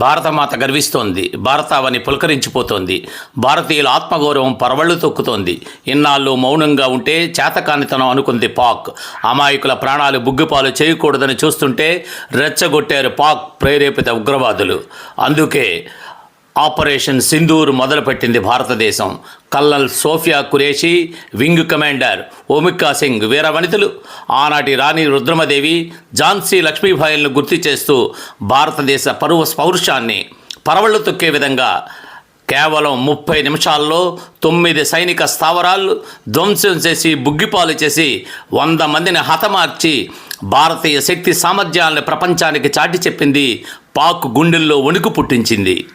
భారతమాత గర్విస్తోంది. భారతావని పులకరించిపోతోంది. భారతీయుల ఆత్మగౌరవం పరవళ్ళు తొక్కుతోంది. ఇన్నాళ్ళు మౌనంగా ఉంటే చేతకానితనం అనుకుంది పాక్. అమాయకుల ప్రాణాలు బుగ్గిపాలు చేయకూడదని చూస్తుంటే రెచ్చగొట్టారు పాక్ ప్రేరేపిత ఉగ్రవాదులు. అందుకే ఆపరేషన్ సింధూర్ మొదలుపెట్టింది భారతదేశం. Colonel Sofiya Qureshi wing commander Vyomika Singh వీరవనితలు. ఆనాటి రాణి రుద్రమదేవి ఝాన్సీ లక్ష్మీబాయిలను గుర్తు చేస్తూ భారతదేశ పరువ స్పౌరుషాన్ని పరవళ్ళు తొక్కే విధంగా కేవలం ముప్పై నిమిషాల్లో తొమ్మిది సైనిక స్థావరాలు ధ్వంసం చేసి బుగ్గిపాలు చేసి వంద మందిని హతమార్చి భారతీయ శక్తి సామర్థ్యాలను ప్రపంచానికి చాటి చెప్పింది పాక్ గుండెల్లో వణుకు పుట్టించింది.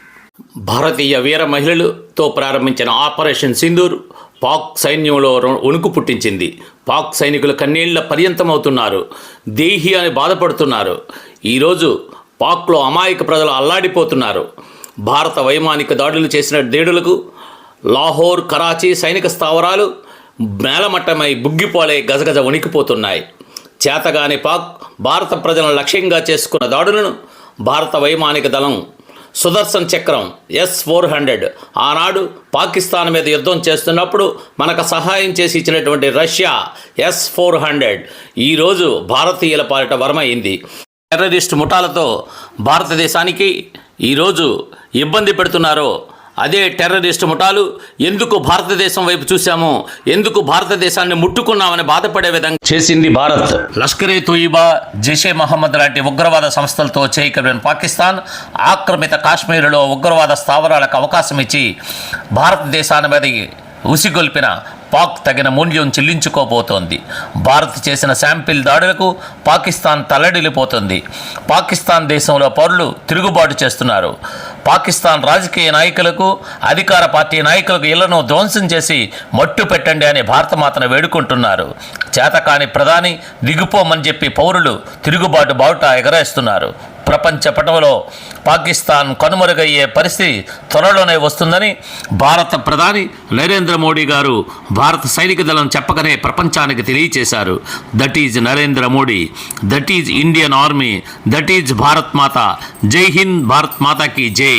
భారతీయ వీర మహిళలతో ప్రారంభించిన ఆపరేషన్ సింధూర్ పాక్ సైన్యంలో వణుకు పుట్టించింది. పాక్ సైనికులు కన్నీళ్ళ పర్యంతమవుతున్నారు. దేహి అని బాధపడుతున్నారు. ఈరోజు పాక్లో అమాయక ప్రజలు అల్లాడిపోతున్నారు. భారత వైమానిక దాడులు చేసిన దేడులకు లాహోర్ కరాచీ సైనిక స్థావరాలు నేలమట్టమై బుగ్గిపోలే గజగజ వణికిపోతున్నాయి. చేతగాని పాక్ భారత ప్రజలను లక్ష్యంగా చేసుకున్న దాడులను భారత వైమానిక దళం సుదర్శన్ చక్రం ఎస్ ఫోర్ హండ్రెడ్. ఆనాడు పాకిస్తాన్ మీద యుద్ధం చేస్తున్నప్పుడు మనకు సహాయం చేసి ఇచ్చినటువంటి రష్యా ఎస్ ఫోర్ హండ్రెడ్. ఈరోజు భారతీయుల పాలిట వరమైంది. టెర్రరిస్ట్ ముఠాలతో భారతదేశానికి ఈరోజు ఇబ్బంది పెడుతున్నారో అదే టెర్రరిస్ట్ ముఠాలు ఎందుకు భారతదేశం వైపు చూశాము ఎందుకు భారతదేశాన్ని ముట్టుకున్నామని బాధపడే విధంగా చేసింది భారత్. లష్కరే తోయిబా జైషే మహమ్మద్ లాంటి ఉగ్రవాద సంస్థలతో చేయకలిగిన పాకిస్తాన్ ఆక్రమిత కాశ్మీరులో ఉగ్రవాద స్థావరాలకు అవకాశం ఇచ్చి భారతదేశాన్ని మీద ఉసిగొల్పిన పాక్ తగిన మూల్యం చెల్లించుకోబోతోంది. భారత్ చేసిన శాంపిల్ దాడులకు పాకిస్తాన్ తల్లడిల్లిపోతుంది. పాకిస్తాన్ దేశంలో పౌరులు తిరుగుబాటు చేస్తున్నారు. పాకిస్తాన్ రాజకీయ నాయకులకు అధికార పార్టీ నాయకులకు ఇళ్ళను ధ్వంసం చేసి మట్టు పెట్టండి అని భారతమాతను వేడుకుంటున్నారు. చేతకాని ప్రధాని దిగిపోమని చెప్పి పౌరులు తిరుగుబాటు బావుట ఎగరేస్తున్నారు. ప్రపంచ పటవలో పాకిస్తాన్ కనుమరుగయ్యే పరిస్థితి త్వరలోనే వస్తుందని భారత ప్రధాని నరేంద్ర మోడీ గారు భారత సైనిక దళం చెప్పకనే ప్రపంచానికి తెలియచేశారు. That is Narendra Modi that is Indian army that is Bharat Mata. Jai Hind Bharat మాతాకి జై.